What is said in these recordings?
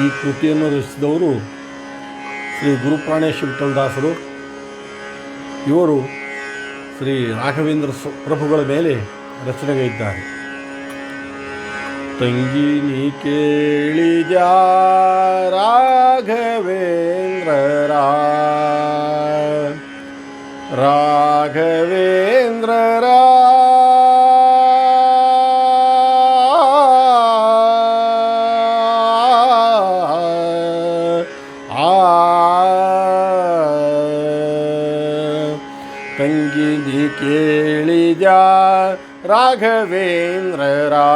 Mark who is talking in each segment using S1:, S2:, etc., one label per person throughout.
S1: ಈ ಕೃತಿಯನ್ನು ರಚಿಸಿದವರು ಶ್ರೀ ಗುರುಪ್ರಾಣೇಶ್ ವಿಠಲದಾಸರು ಇವರು ಶ್ರೀ ರಾಘವೇಂದ್ರ ಪ್ರಭುಗಳ ಮೇಲೆ ರಚನೆಗೈದ್ದಾರೆ ತಂಗಿ ನೀ ಕೇಳಿದ ರಾಘವೇಂದ್ರ ರಾಘವೇಂದ್ರರ? ಕೇಳಿದ ರಾ.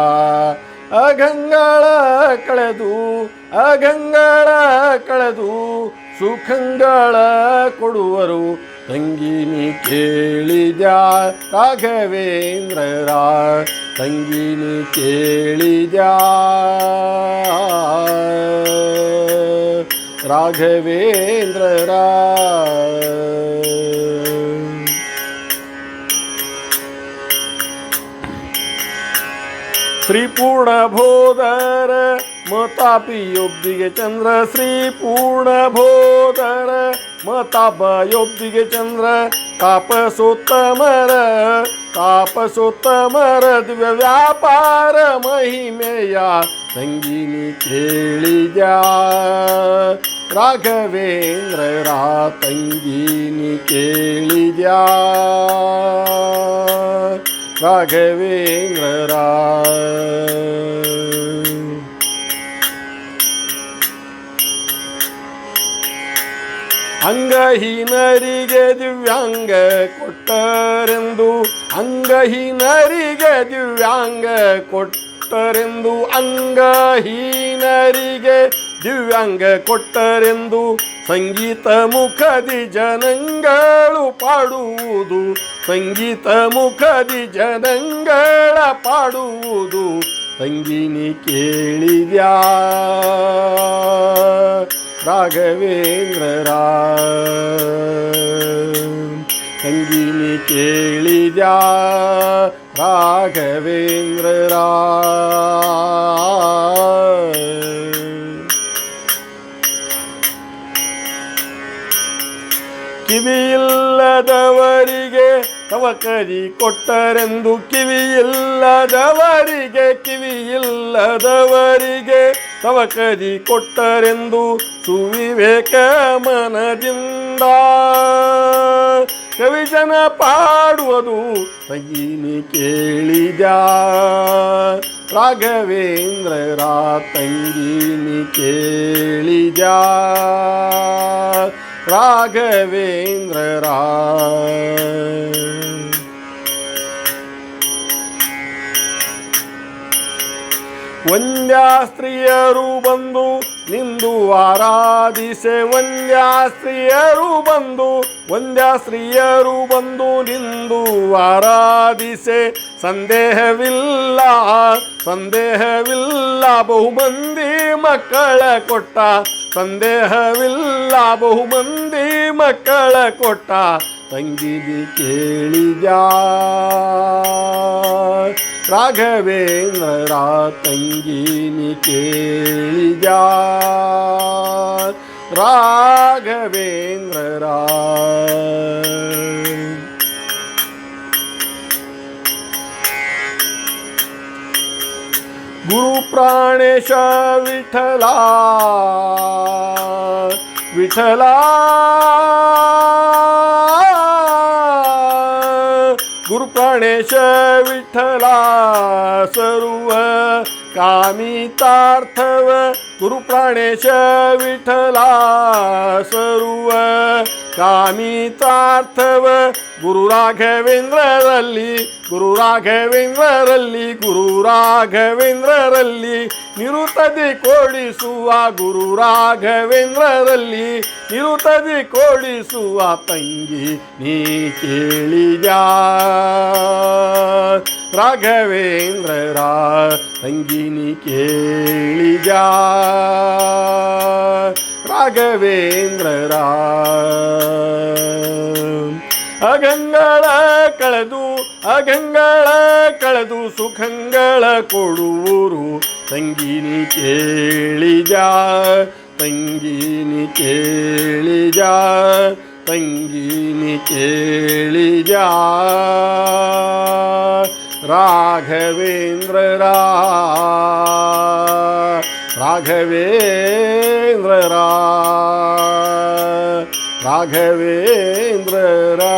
S1: ಅಗಂಗಳ ಕಳೆದು ಅಗಂಗಳ ಕಳೆದು ಸುಖಂಗಳ ಕೊಡುವರು. ತಂಗಿನಿ ಕೇಳಿದ ರಾಘವೇಂದ್ರ ತಂಗಿನಿ ಕೇಳಿದ ರಾಘವೇಂದ್ರರ ಶ್ರೀ ಪೂರ್ಣ ಮತಾಪಿ ಮತಾಪಿಯೊಬ್ಬಿಗೆ ಚಂದ್ರ ಶ್ರೀ ಪೂರ್ಣ ಮತಾಪ ಮತಾಪಯೊಬ್ಬಿಗೆ ಚಂದ್ರ, ತಾಪಸೋತ್ತಮರ ತಾಪಸೋತ್ತಮರ ದಿವ್ಯ ವ್ಯಾಪಾರ ಮಹಿಮೆಯ ತಂಗಿನಿ ಕೇಳಿದ. ರಾಘವೇಂದ್ರರ ತಂಗಿನಿ ಕೇಳಿದ. ರಾಘವೇಂದ್ರರ ಅಂಗಹೀನರಿಗೆ ದಿವ್ಯಾಂಗ ಕೊಟ್ಟರೆಂದು ಅಂಗಹೀನರಿಗೆ ದಿವ್ಯಾಂಗ ಕೊಟ್ಟರೆಂದು ಅಂಗಹೀನರಿಗೆ ದಿವ್ಯಾಂಗ ಕೊಟ್ಟರೆಂದು ಸಂಗೀತ ಮುಖದಿ ಜನಗಳು ಪಾಡುವುದು. ಸಂಗೀತ ಮುಖದಿ ಜನಗಳ ಪಾಡುವುದು. ತಂಗಿನಿ ಕೇಳಿದ್ಯಾ? ರಾಘವೇಂದ್ರ ತಂಗಿನಿ ಕೇಳಿದ್ಯಾ? ರಾಘವೇಂದ್ರರ ಕಿವಿಯಿಲ್ಲದವರಿಗೆ ಕವಕರಿ ಕೊಟ್ಟರೆಂದು ಕಿವಿಯಿಲ್ಲದವರಿಗೆ ಕಿವಿಯಿಲ್ಲದವರಿಗೆ ಕವಕರಿ ಕೊಟ್ಟರೆಂದು ಸುವಿವೇಕ ಮನದಿಂದ ಕವಿಜನ ಪಾಡುವುದು ತಗಿನಿ ಕೇಳಿದ ರಾಘವೇಂದ್ರರ ತಂಗಿನಿ ಕೇಳಿದ ರಾಘವೇಂದ್ರರ ವಂದ್ಯಾ ಸ್ತ್ರೀಯರು ಬಂದು ನಿಂದು ಆರಾಧಿಸೆ. ವಂದ್ಯಾ ಸ್ತ್ರೀಯರು ಬಂದು ವಂದ್ಯಾ ಸ್ತ್ರೀಯರು ಬಂದು ನಿಂದು ಆರಾಧಿಸೆ. ಸಂದೇಹವಿಲ್ಲ ಸಂದೇಹವಿಲ್ಲ, ಬಹುಮಂದಿ ಮಕ್ಕಳ ಕೊಟ್ಟ. ಸಂದೇಹವಿಲ್ಲ, ಬಹುಮಂದಿ ಮಕ್ಕಳ ಕೊಟ್ಟ. ತಂಗಿದಿ ಕೇಳಿದ ರಾಘವೇಂದ್ರ ತಂಗಿನಿ ಕೇಳಿದ ರಾಘವೇಂದ್ರ ಗುರು ಪ್ರಾಣೇಶ ವಿಠಲ गुरुप्राणेश विठ्ठला सर्व कामी तार्थव गुरुप्राणेश विठ्ठला सर्व ಕಾಮಿತಾರ್ಥವ ಗುರು ರಾಘವೇಂದ್ರರಲ್ಲಿ ಗುರು ರಾಘವೇಂದ್ರರಲ್ಲಿ ಗುರು ರಾಘವೇಂದ್ರರಲ್ಲಿ ನಿರುತದಿ ಕೋಡಿಸುವ ಗುರು ರಾಘವೇಂದ್ರರಲ್ಲಿ ನಿರುತದಿ ಕೋಡಿಸುವ ತಂಗಿ ನೀ ಕೇಳಿದ ರಾಘವೇಂದ್ರರ ತಂಗಿ ನೀ ಕೇಳಿದ ರಾಘವೇಂದ್ರರ ಅಗಂಗಳ ಕಳೆದು ಅಗಂಗಳ ಕಳೆದು ಸುಖಂಗಳ ಕೊಡುವರು. ತಂಗಿನಿ ಕೇಳಿ ಜಾ ತಂಗಿನಿ ಕೇಳಿ ಜಾ ತಂಗಿನಿ ಕೇಳಿ ಜಾ ರಾಘವೇಂದ್ರ ರಾ ರಾಘವೇಂದ್ರ ರಾ ರಾಘವೇಂದ್ರ ರಾ